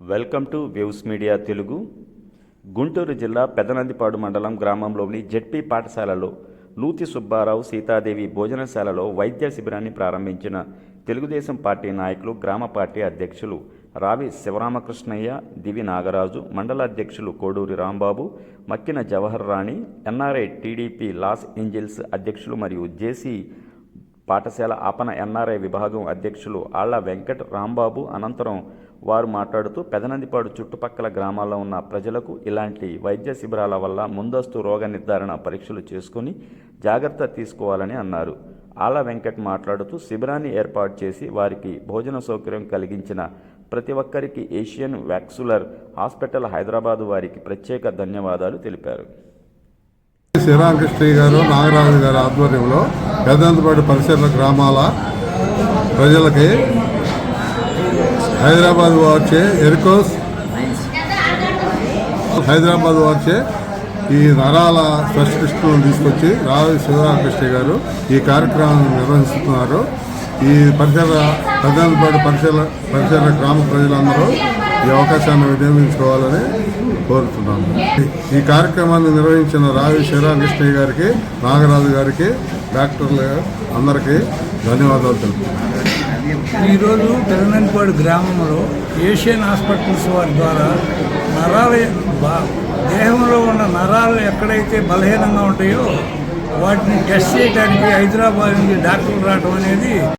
Welcome to Waves Media Telugu. Guntur జిల్లా పెదనందిపాడు మండలం గ్రామంలోని జెడ్పీ పాఠశాలలో లూతి సుబ్బారావు సీతాదేవి భోజనశాలలో వైద్య శిబిరాన్ని ప్రారంభించిన తెలుగుదేశం పార్టీ నాయకులు గ్రామ పార్టీ అధ్యక్షులు రావి శివరామకృష్ణయ్య దివి నాగరాజు మండల అధ్యక్షులు Koduri Rambabu Makkina Jawahar Rani NRI TDP Los Angeles అధ్యక్షులు మరియు జేసీ పాఠశాల ఆపన ఎన్ఆర్ఐ విభాగం అధ్యక్షులు ఆళ్ళ వెంకట్ రాంబాబు అనంతరం వారు మాట్లాడుతూ పెదనందిపాడు చుట్టుపక్కల గ్రామాల్లో ఉన్న ప్రజలకు ఇలాంటి వైద్య శిబిరాల వల్ల ముందస్తు రోగ నిర్ధారణ పరీక్షలు చేసుకుని జాగ్రత్త తీసుకోవాలని అన్నారు. ఆల వెంకట్ మాట్లాడుతూ శిబిరాన్ని ఏర్పాటు చేసి వారికి భోజన సౌకర్యం కలిగించిన ప్రతి ఒక్కరికి ఏషియన్ వ్యాక్సులర్ హాస్పిటల్ హైదరాబాదు వారికి ప్రత్యేక ధన్యవాదాలు తెలిపారు. శ్రీరామకృష్ణ గారు నాగరాజు గారి ఆధ్వర్యంలో పెద్దంతపాటి పరిసర గ్రామాల ప్రజలకి హైదరాబాద్ వచ్చే ఎరికోస్. హైదరాబాద్ వచ్చే ఈ నరాల స్పెషలిస్టులను తీసుకొచ్చి రావి శివరామకృష్ణ గారు ఈ కార్యక్రమాన్ని నిర్వహిస్తున్నారు. ఈ పరిసర పెద్దంతపాటి పరిసర పరిసర గ్రామ ప్రజలందరూ ఈ అవకాశాన్ని వినియోగించుకోవాలని కోరుతున్నాను ఈ కార్యక్రమాన్ని నిర్వహించిన రావి శివరామకృష్ణయ్య గారికి నాగరాజు గారికి డాక్టర్లు అందరికీ ధన్యవాదాలు తెలుపుతున్నాను ఈరోజు పెరనంపాడు గ్రామంలో ఏషియన్ హాస్పిటల్స్ వారి ద్వారా నరాల బా- దేహంలో ఉన్న నరాలు ఎక్కడైతే బలహీనంగా ఉంటాయో వాటిని టెస్ట్ చేయడానికి హైదరాబాద్ నుంచి డాక్టర్లు రావడం అనేది